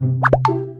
you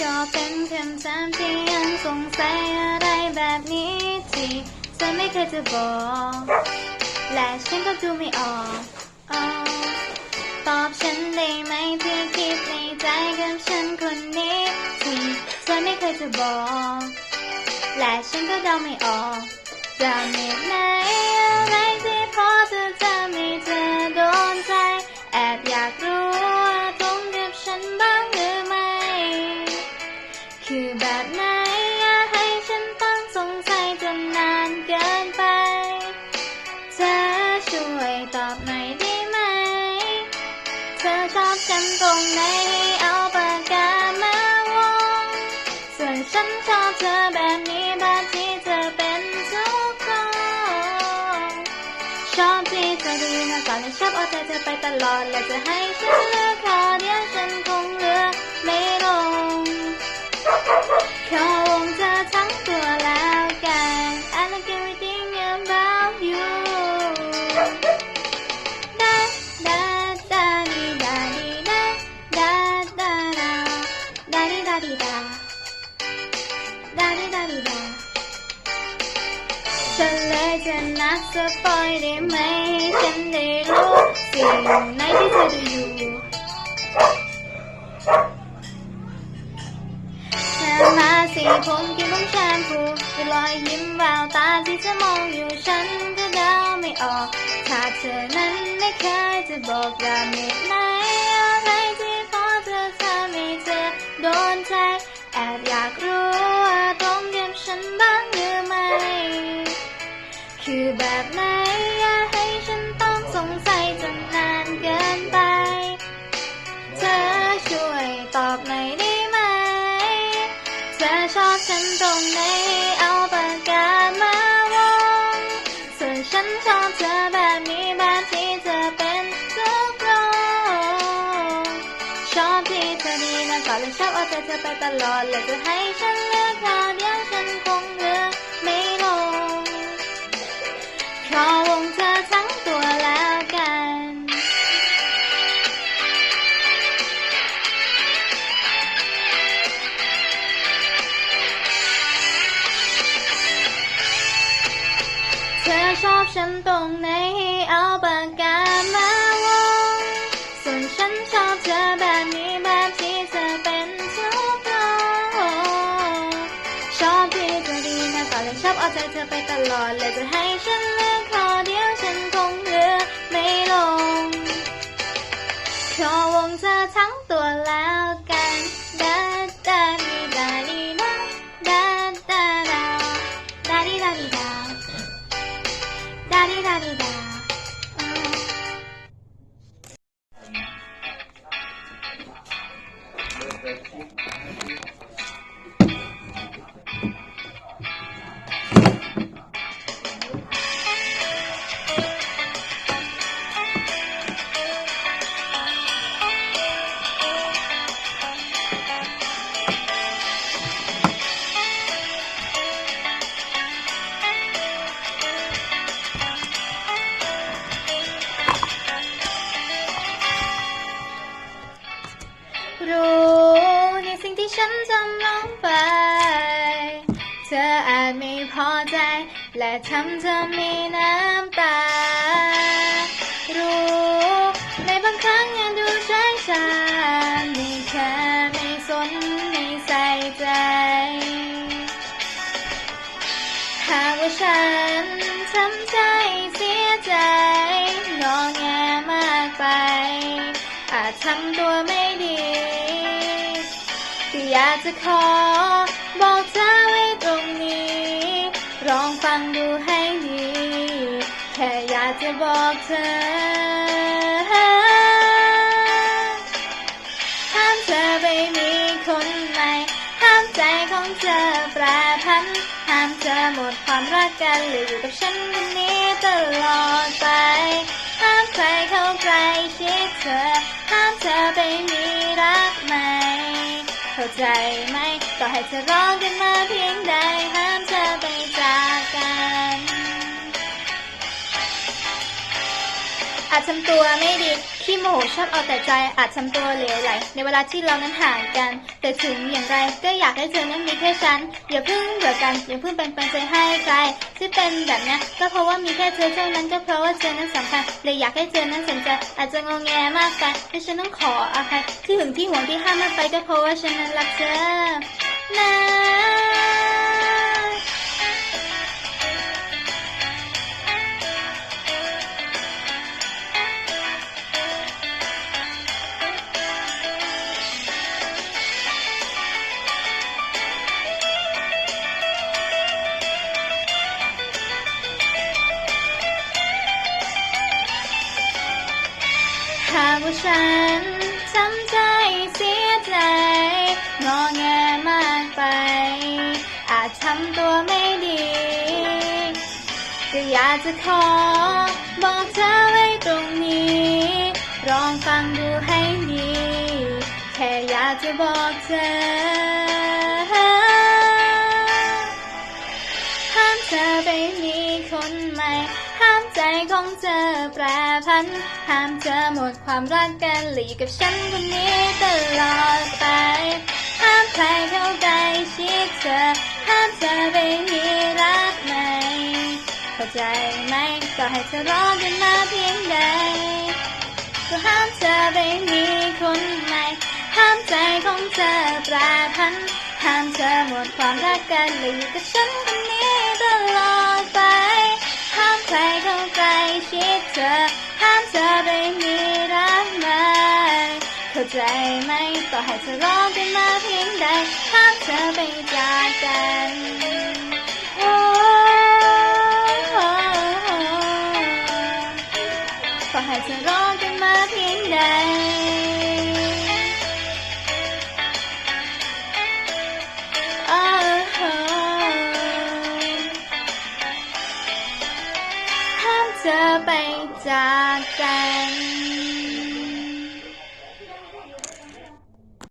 ก็เป็นคำถามที่ยังสงสัยอะไรแบบนี้ที่ฉันไม่เคยจะบอก และฉันก็ดูไม่ออกตอบฉันได้ไหมเพื่อคิดในใจกับฉันคนนี้ที่ฉันไม่เคยจะบอก และฉันก็เดาไม่ออกจะมีไหนอะไรที่พอเธอจะมีเธอโดนใจ แอบอยากรู้ว่าตรงกับฉันบ้างหรือไม่ คือแบบไหน ชอบที่จะดูนาก่อนแลชอบเอาใจเธอไปตลอดและจะให้ฉันเลือกคราวเดียวฉันคงเลือกไม่ลงเขาวงเธอทั้งตัวแล้ว นัดสปอยได้ไหมให้ฉันได้รู้สิ่งไหนที่เธอดูอยู่เธอมาสีผมกินผมแชมพูด้วยรอยยิ้มแววตาที่เธอมองอยู่ฉันก็เดาไม่ออกถ้าเธอนั้นไม่เคยจะบอกว่ามีไหมอะไรที่พอเธอทำให้เธอโดนใจแอบอยากรู้ว่าตรงกับฉันบ้างหรือไม่ แบบไหน อย่าให้ฉันต้องสงสัยจนนานเกินไป เธอช่วยตอบหน่อยได้ไหม เธอชอบฉันตรงไหน เอาปากกามาวงส่วนฉันชอบเธอแบบนี้แบบที่เธอเป็นทุกโรงชอบที่เธอดีนะก่อนและชอบเอาใจเธอไปตลอดและจะให้ฉันเลือกข้อเดียว ฉันตรงไหนให้เอาปากกามาวงส่วนฉันชอบเธอแบบนี้แบบที่เธอเป็นทุกโรงชอบที่เธอดีนะก่อนและชอบเอาใจเธอไปตลอดและจะให้ฉันเลือกขอเดียวฉันคงเลือกไม่ลงขอวงเธอทั้งตัวแล้ว รู้ในสิ่งที่ฉันทำลงไป เธออาจไม่พอใจ และทำเธอมีน้ำตา รู้ในบางครั้งยังดูใช้ชาไม่แค่ไม่สนไม่ใส่ใจ หากว่าฉันทำใจเสียใจงอแทำตัวไม่ดีก็อยากจะขอ บอกเธอไว้ตรงนี้ ลองฟังดูให้ดี แค่อยากจะบอกเธอห้ามเธอไปมีคนใหม่ห้ามใจของเธอแปรพันห้ามเธอหมดความรักกันเหลืออยู่กับฉันคนนี้ตลอดไป ครเข้าใกล้ชิดเธอห้ามเธอไปมีรักใหม่เข้าใจไหม ต่อให้เธอร้องกันมาเพียงใด อาจทำตัวไม่ดีขี้โมโหชอบเอาแต่ใจ อาจทำตัวเหลวไหล ในเวลาที่เรานั้นห่างกัน แต่ถึงอย่างไรก็อยากให้เธอนั้นมีแค่ฉัน อย่าเพิ่งเบื่อกัน อย่าเพิ่งเป็นปันใจให้ใครที่เป็นแบบนี้ก็เพราะว่ามีแค่เธอเท่านั้นก็เพราะว่าเธอนั้นสำคัญเลยอยากให้เธอนั้นสนใจ อาจจะงงแงมากไปแต่ฉันต้องขออภัยที่หึงที่หวงที่ห้ามมาไปก็เพราะว่าฉันนั้นรักเธอนะ อยากจะขอ บอกเธอไว้ตรงนี้ลองฟังดูให้ดี แค่อยากจะบอกเธอห้ามเธอไปมีคนใหม่ ห้ามใจของเธอแปรพัน ห้ามเธอหมดความรักกันหลีกกับฉันคนนี้ตลอดไป ห้ามใครเข้าใกล้ชิดเธอ ห้ามเธอไปมีรักใหม่ เข้าใจไหมก็ให้เธอรอกันมาเพียงใดก็ห้ามเธอไปมีคนใหม่ห้ามใจของเธอแปรพันห้ามเธอหมดความรักกันเหลยอยู่กับฉันคนนี้ตลอดไป ห้ามใครเข้าใกล้ชิดเธอ ห้ามเธอไปมีรักใหม่เข้าใจไหมต่อให้เธอรอกันมาเพียงใดห้ามเธอไปจากกัน ต่อให้เธอรอกันมาเพียงใดโอ้โหห้ามเธอไปจากกัน